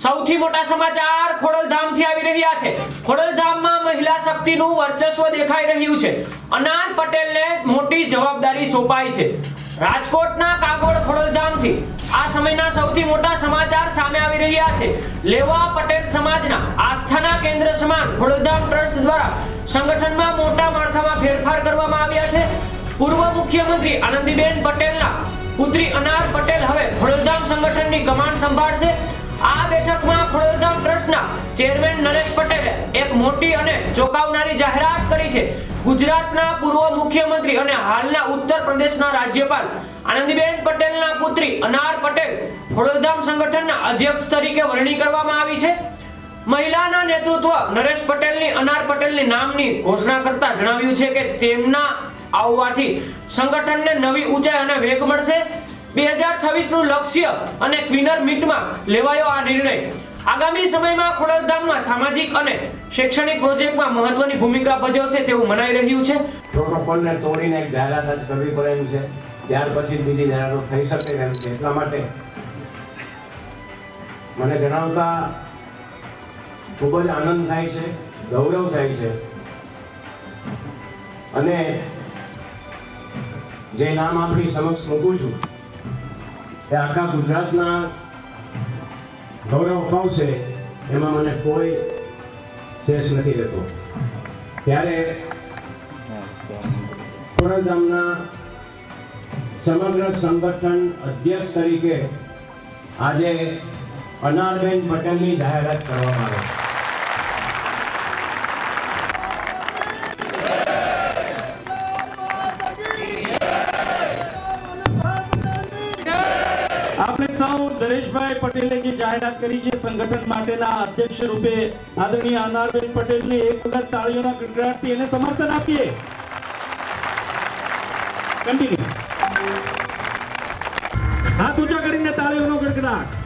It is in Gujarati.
સૌથી મોટા સમાચાર ખોડલધામથી આવી રહ્યા છે. ખોડલધામમાં મહિલા શક્તિનું વર્ચસ્વ દેખાઈ રહ્યું છે. અનાર પટેલને મોટી જવાબદારી સોંપાઈ છે. રાજકોટના કાગોળ ખોડલધામથી આ સમયના સૌથી મોટા સમાચાર સામે આવી રહ્યા છે. લેવા પટેલ સમાજના આસ્થાના કેન્દ્ર સમાન ખોડલધામ ટ્રસ્ટ દ્વારા સંગઠનમાં મોટા માળખામાં ફેરફાર કરવામાં આવ્યા છે. પૂર્વ મુખ્યમંત્રી આનંદીબેન પટેલના પુત્રી અનાર પટેલ હવે ખોડલધામ સંગઠનની કમાન સંભાળશે. આ બેઠકમાં ખોડલધામ ટ્રસ્ટના ચેરમેન નરેશ પટેલે એક મોટી અને ચોંકાવનારી જાહેરાત કરી છે. ગુજરાતના પૂર્વ મુખ્યમંત્રી અને હાલના ઉત્તર પ્રદેશના રાજ્યપાલ આનંદીબેન પટેલના પુત્રી અનાર પટેલ ખોડલધામ સંગઠનના અધ્યક્ષ તરીકે વરણી કરવામાં આવી છે. મહિલાના નેતૃત્વ નરેશ પટેલની, અનાર પટેલની નામની ઘોષણા કરતા જણાવ્યું છે કે તેમના આવવાથી સંગઠનને નવી ઊંચાઈ અને વેગ મળશે. બે હજાર લક્ષ્ય અને ક્વિનર મીટમાં લેવાયો આ નિર્ણય. આગામી સમયમાં ખોડલધામમાં સામાજિક અને શૈક્ષણિક પ્રોજેક્ટમાં મહત્વની ભૂમિકા ભજવશે તેવું મનાઈ રહ્યું છે. પ્રોટોકોલને તોડીને એક જાહેરાત જ કરવી પડે છે. ત્યાર પછી બીજી જાહેરાતો થઈ શકે એમ છે. એટલા માટે મને જણાવતા ખૂબ જ આનંદ થાય છે, ગૌરવ થાય છે. અને જે નામ આપણી સમક્ષ મૂકું છું એ આખા ગુજરાતના ગૌરવ અપાવશે એમાં મને કોઈ શેષ નથી રહેતો. ત્યારે ખોડલધામના સમગ્ર સંગઠન અધ્યક્ષ તરીકે આજે અનારબેન પટેલની જાહેરાત કરવામાં આવે. આપણે સૌ દરેશભાઈ પટેલે જે જાહેરાત કરી છે, સંગઠન માટેના અધ્યક્ષ રૂપે આદરણીય અનારબેન પટેલને એક વખત તાળીઓના ગણગણાટથી એને સમર્થન આપીએ. કન્ટિન્યુ હાથ ઊંચા કરીને તાળીઓનો ગડગડાટ